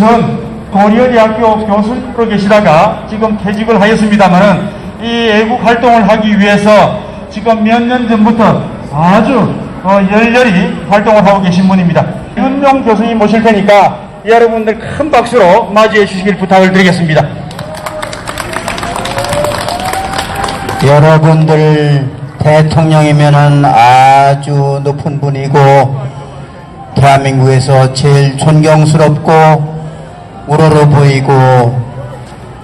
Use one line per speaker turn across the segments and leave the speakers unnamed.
전 고려대학교 교수로 계시다가 지금 퇴직을 하였습니다만은 이 애국 활동을 하기 위해서 지금 몇 년 전부터 아주 어, 열렬히 활동을 하고 계신 분입니다. 윤용 교수님 모실 테니까 여러분들 큰 박수로 맞이해 주시길 부탁을 드리겠습니다.
여러분들 대통령이면은 아주 높은 분이고 대한민국에서 제일 존경스럽고 우러러 보이고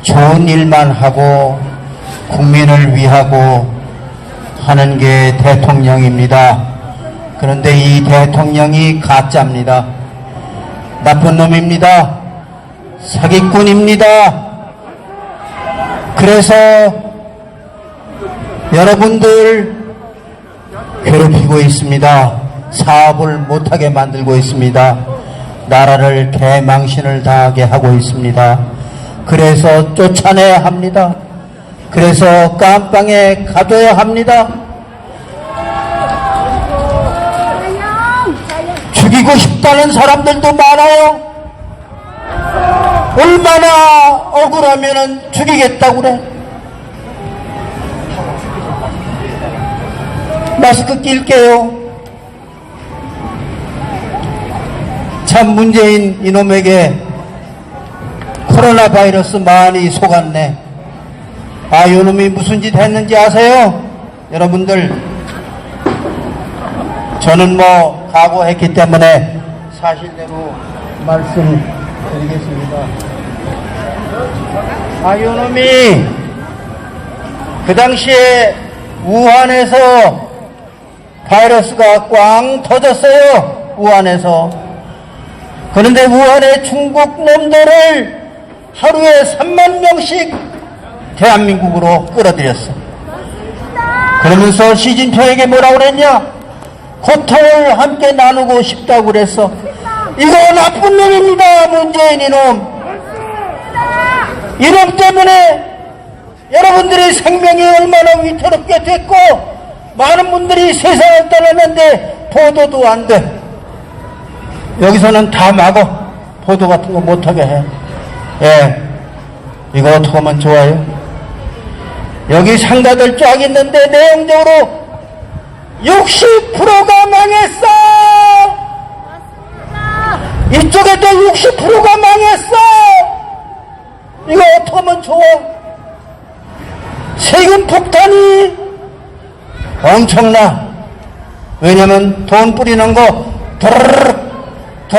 좋은 일만 하고 국민을 위하고 하는 게 대통령입니다. 그런데 이 대통령이 가짜입니다. 나쁜 놈입니다. 사기꾼입니다. 그래서 여러분들 괴롭히고 있습니다. 사업을 못하게 만들고 있습니다. 나라를 개망신을 당하게 하고 있습니다. 그래서 쫓아내야 합니다. 그래서 깜빵에 가둬야 합니다. 죽이고 싶다는 사람들도 많아요. 얼마나 억울하면 죽이겠다고 그래. 마스크 낄게요. 참 문재인 이놈에게 코로나 바이러스 많이 속았네. 아, 요놈이 무슨 짓 했는지 아세요? 여러분들, 저는 뭐 각오했기 때문에 사실대로 말씀드리겠습니다. 아, 요놈이 그 당시에 우한에서 바이러스가 꽝 터졌어요. 우한에서. 그런데 우한의 중국 놈들을 하루에 3만 명씩 대한민국으로 끌어들였어. 그러면서 시진핑에게 뭐라고 그랬냐? 고통을 함께 나누고 싶다고 그랬어. 이거 나쁜 놈입니다, 문재인 이놈. 이놈 때문에 여러분들의 생명이 얼마나 위태롭게 됐고, 많은 분들이 세상을 떠났는데 보도도 안 돼. 여기서는 다 막어. 보도 같은 거 못하게 해. 예. 이거 어떻게 하면 좋아요? 여기 상가들 쫙 있는데 내용적으로 60%가 망했어! 이쪽에도 60%가 망했어! 이거 어떻게 하면 좋아? 세금 폭탄이 엄청나. 왜냐면 돈 뿌리는 거 드르륵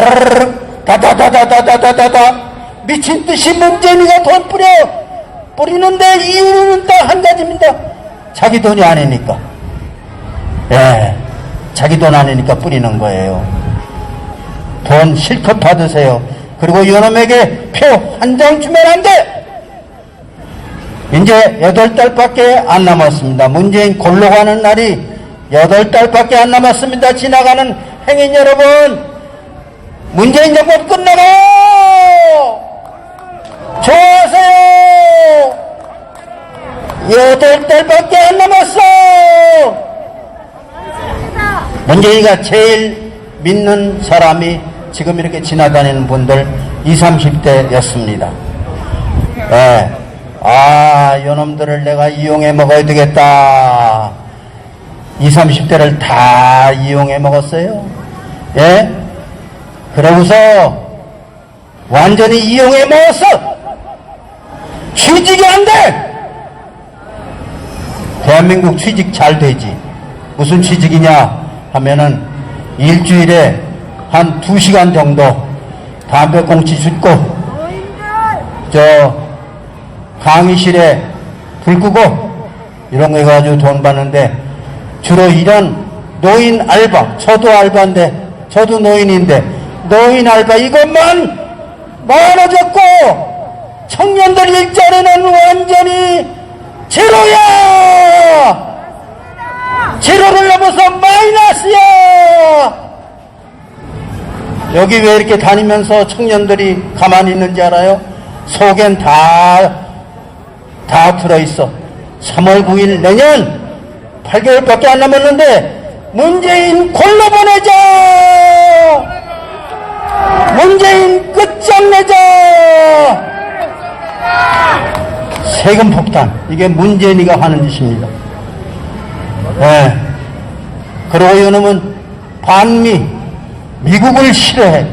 드르륵 다다다다다다다다 미친 듯이 문재인이가 돈 뿌려 뿌리는데 이유는 딱 한 가지입니다. 자기 돈이 아니니까. 예, 자기 돈 아니니까 뿌리는 거예요. 돈 실컷 받으세요. 그리고 이놈에게 표 한 장 주면 안 돼. 이제 여덟 달밖에 안 남았습니다. 문재인 골로 가는 날이 여덟 달밖에 안 남았습니다. 지나가는 행인 여러분, 문재인 정권 끝나가요! 좋아하세요! 여덟 달밖에 안 남았어! 문재인이가 제일 믿는 사람이 지금 이렇게 지나다니는 분들 20, 30대였습니다. 예. 아, 요놈들을 내가 이용해 먹어야 되겠다. 20, 30대를 다 이용해 먹었어요. 예? 그러고서 완전히 이용해 먹었어! 취직이 안 돼! 대한민국 취직 잘 되지. 무슨 취직이냐 하면은 일주일에 한 두 시간 정도 담배 꽁치 줍고 저 강의실에 불 끄고 이런 거 해가지고 돈 받는데 주로 이런 노인 알바, 저도 알바인데, 저도 노인인데, 노인 알바 이것만 많아졌고, 청년들 일자리는 완전히 제로야! 제로를 넘어서 마이너스야! 여기 왜 이렇게 다니면서 청년들이 가만히 있는지 알아요? 속엔 다, 다 들어있어. 3월 9일 내년 8개월밖에 안 남았는데 문재인 골로 보내자! 문재인 끝장내자! 세금 폭탄. 이게 문재인이가 하는 짓입니다. 예. 그리고 이놈은 반미, 미국을 싫어해.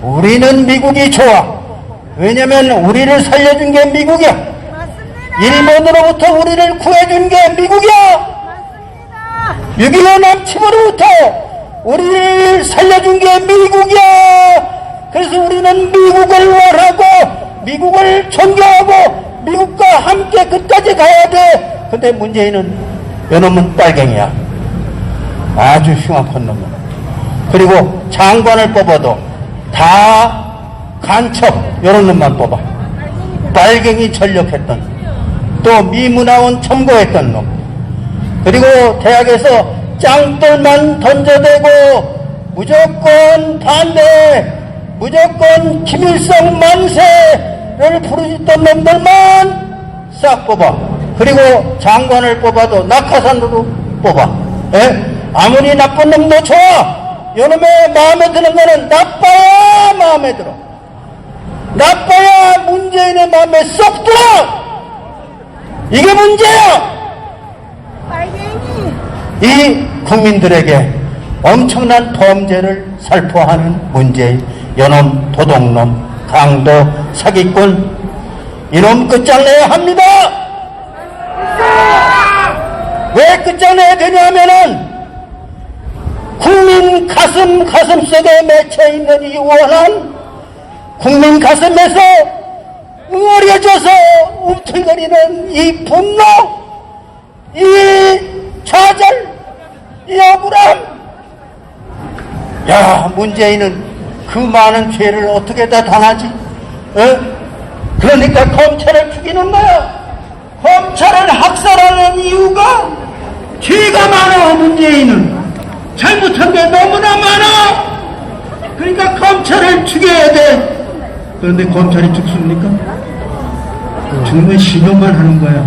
우리는 미국이 좋아. 왜냐면 우리를 살려준 게 미국이야. 일본으로부터 우리를 구해준 게 미국이야. 6.25 남침으로부터 우리를 살려준 게 미국이야. 그래서 우리는 미국을 원하고 미국을 존경하고 미국과 함께 끝까지 가야 돼. 근데 문재인은 요놈은 빨갱이야. 아주 흉악한 놈이야. 그리고 장관을 뽑아도 다 간첩 이런 놈만 뽑아. 빨갱이 전력했던 또 미문화원 첨고했던 놈. 그리고 대학에서 짱돌만 던져대고 무조건 반대, 무조건 김일성 만세를 부르짖던 놈들만 싹 뽑아. 그리고 장관을 뽑아도 낙하산으로 뽑아. 예? 아무리 나쁜 놈도 좋아. 요놈의 마음에 드는 거는 나빠야 마음에 들어. 나빠야 문재인의 마음에 쏙 들어! 이게 문제야!
이
국민들에게 엄청난 범죄를 살포하는 문재인, 연놈, 도둑놈, 강도, 사기꾼, 이놈 끝장내야 합니다! 왜 끝장내야 되냐면은 국민 가슴 가슴 속에 맺혀 있는 이 원한 국민 가슴에서 응어려져서 움틀거리는 이 분노, 이 좌절, 이 억울함. 야, 문재인은 그 많은 죄를 어떻게 다 당하지? 어? 그러니까 검찰을 죽이는 거야. 검찰을 학살하는 이유가 죄가 많아, 문재인은. 잘못한 게 너무나 많아. 그러니까 검찰을 죽여야 돼. 그런데 검찰이 죽습니까? 죽으면 신용만 하는 거야.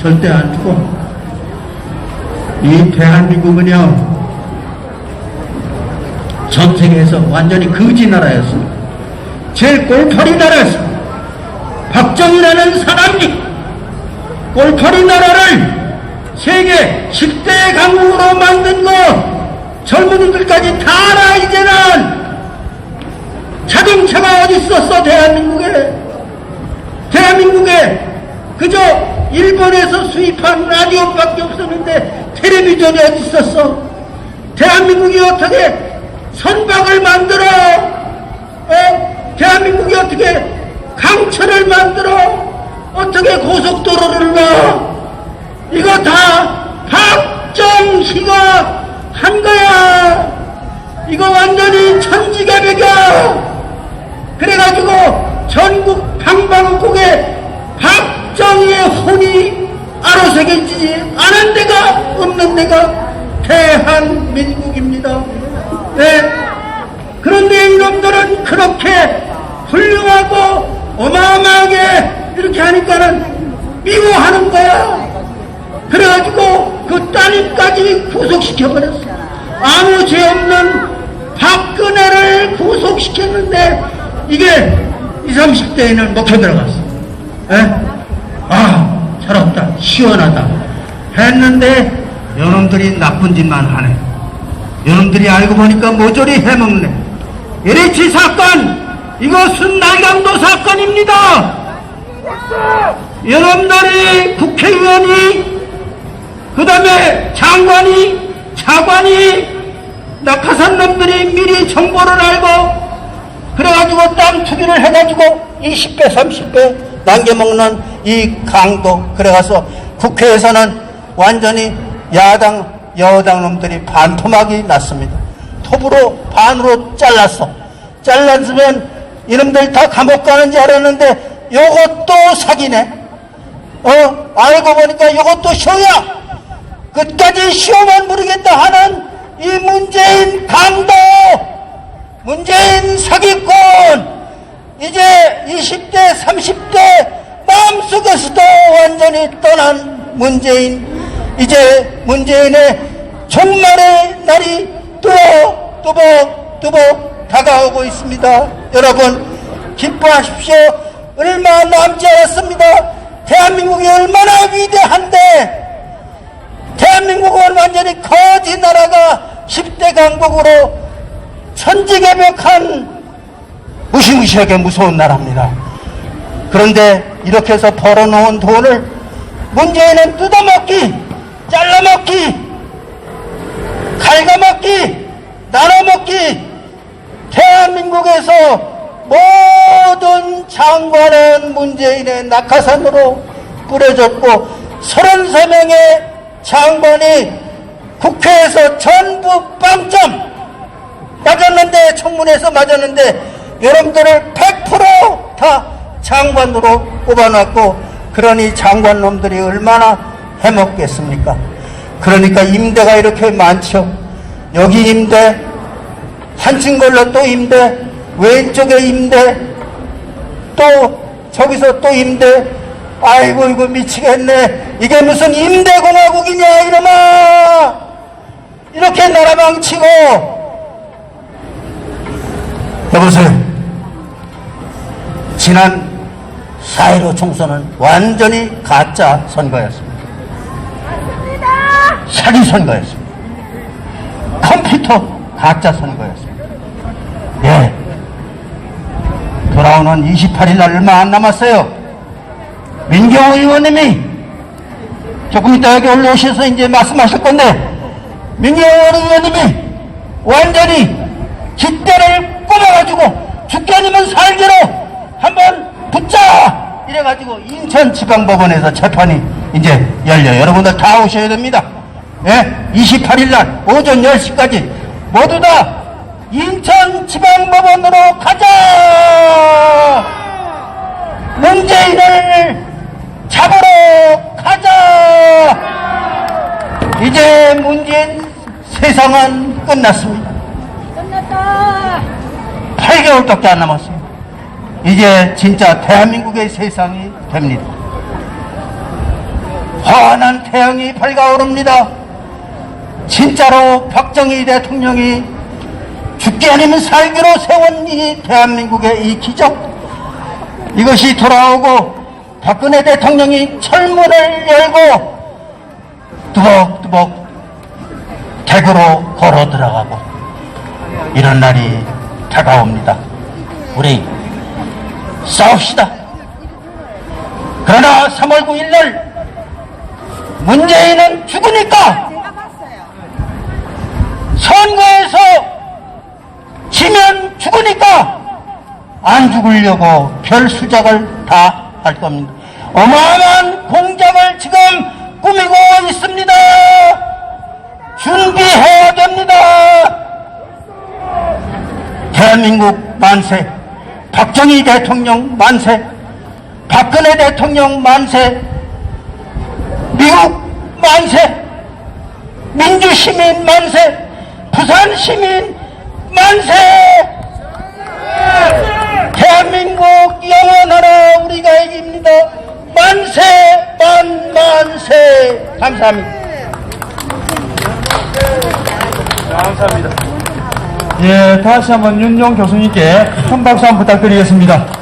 절대 안 죽어. 이 대한민국은요, 전 세계에서 완전히 거지 나라였어. 제일 꼴파리 나라였어. 박정희라는 사람이 꼴파리 나라를 세계 10대 강국으로 만든 거 젊은이들까지 다 알아, 이제는. 자동차가 어디 있었어, 대한민국에. 대한민국에 그저 일본에서 수입한 라디오밖에 없었는데 텔레비전이 어디 있었어? 대한민국이 어떻게 선박을 만들어? 어? 대한민국이 어떻게 강철을 만들어? 어떻게 고속도로를 놔? 이거 다 박정희가 한 거야. 이거 완전히 천지개벽이야. 그래가지고 전국 방방곡에 박정희의 혼이 아로새겨지지 않은 데가 없는 데가 대한민국입니다. 네. 그런데 이놈들은 그렇게 훌륭하고 어마어마하게 이렇게 하니까는 미워하는 거야. 그래가지고 그 따님까지 구속시켜버렸어. 아무 죄 없는 박근혜를 구속시켰는데 이게 20, 30대에는 먹혀 들어갔어. 에? 아, 살았다. 시원하다. 했는데 여놈들이 나쁜 짓만 하네. 여놈들이 알고 보니까 모조리 해먹네. LH 사건, 이것은 날강도 사건입니다. 여러분들이 국회의원이 그 다음에 장관이 차관이 낙하산 놈들이 미리 정보를 알고 그래가지고 땅 투기를 해가지고 20배 30배 남겨먹는 이 강도 그래가서 국회에서는 완전히 야당 여당 놈들이 반토막이 났습니다. 톱으로 반으로 잘랐어. 잘랐으면 이놈들 다 감옥 가는 줄 알았는데 요것도 사기네. 어? 알고 보니까 요것도 쇼야 끝까지 쇼만 부르겠다 하는 이 문재인 강도 문재인 사기꾼 이제 20대 30대 마음속에서도 완전히 떠난 문재인 이제 문재인의 종말의 날이 뚜벅 뚜벅 뚜벅 다가오고 있습니다. 여러분 기뻐하십시오. 얼마 남지 않았습니다. 대한민국이 얼마나 위대한데 대한민국은 완전히 거지 나라가 10대 강국으로 천지개벽한 무시무시하게 무서운 나라입니다. 그런데 이렇게 해서 벌어놓은 돈을 문재인은 뜯어먹기, 잘라먹기, 갉아먹기, 나눠먹기, 대한민국에서 모든 장관은 문재인의 낙하산으로 뿌려졌고 33명의 장관이 국회에서 전부 빵점 맞았는데 청문회에서 맞았는데 여러분들을 100%다 장관으로 뽑아놨고 그러니 장관놈들이 얼마나 해먹겠습니까? 그러니까 임대가 이렇게 많죠. 여기 임대, 한층 걸로 또 임대, 왼쪽에 임대, 또 저기서 또 임대. 아이고 이거 미치겠네. 이게 무슨 임대공화국이냐 이놈아. 이렇게 나라 망치고 여보세요. 지난 4.15 총선은 완전히 가짜 선거였습니다.
맞습니다.
사기 선거였습니다. 컴퓨터 가짜 선거였습니다. 예. 돌아오는 28일 날 얼마 안 남았어요. 민경 의원님이 조금 이따 여기 올라오셔서 이제 말씀하실 건데, 민경 의원님이 완전히 깃대를 꼽아가지고 아니면 살기로 한번 붙자! 이래가지고 인천지방법원에서 재판이 이제 열려요. 여러분들 다 오셔야 됩니다. 예? 28일 날 오전 10시까지 모두 다 인천지방법원으로 가자! 문재인을 잡으러 가자! 이제 문재인 세상은 끝났습니다.
끝났다.
8개월밖에 안 남았습니다. 이제 진짜 대한민국의 세상이 됩니다. 환한 태양이 밝아오릅니다. 진짜로 박정희 대통령이 죽기 아니면 살기로 세운 이 대한민국의 이 기적 이것이 돌아오고 박근혜 대통령이 철문을 열고 뚜벅뚜벅 댁으로 걸어 들어가고 이런 날이 다가옵니다. 우리 싸웁시다. 그러나 3월 9일 날 문재인은 죽으니까. 선거에서 지면 죽으니까 안 죽으려고 별 수작을 다 할 겁니다. 어마어마한 공작을 지금 꾸미고 있습니다. 준비해야 됩니다. 대한민국 만세, 박정희 대통령 만세, 박근혜 대통령 만세, 미국 만세, 민주시민 만세, 부산시민 만세! 만세! 감사합니다.
예, 다시 한번 윤용 교수님께 큰 박수 한번 부탁드리겠습니다.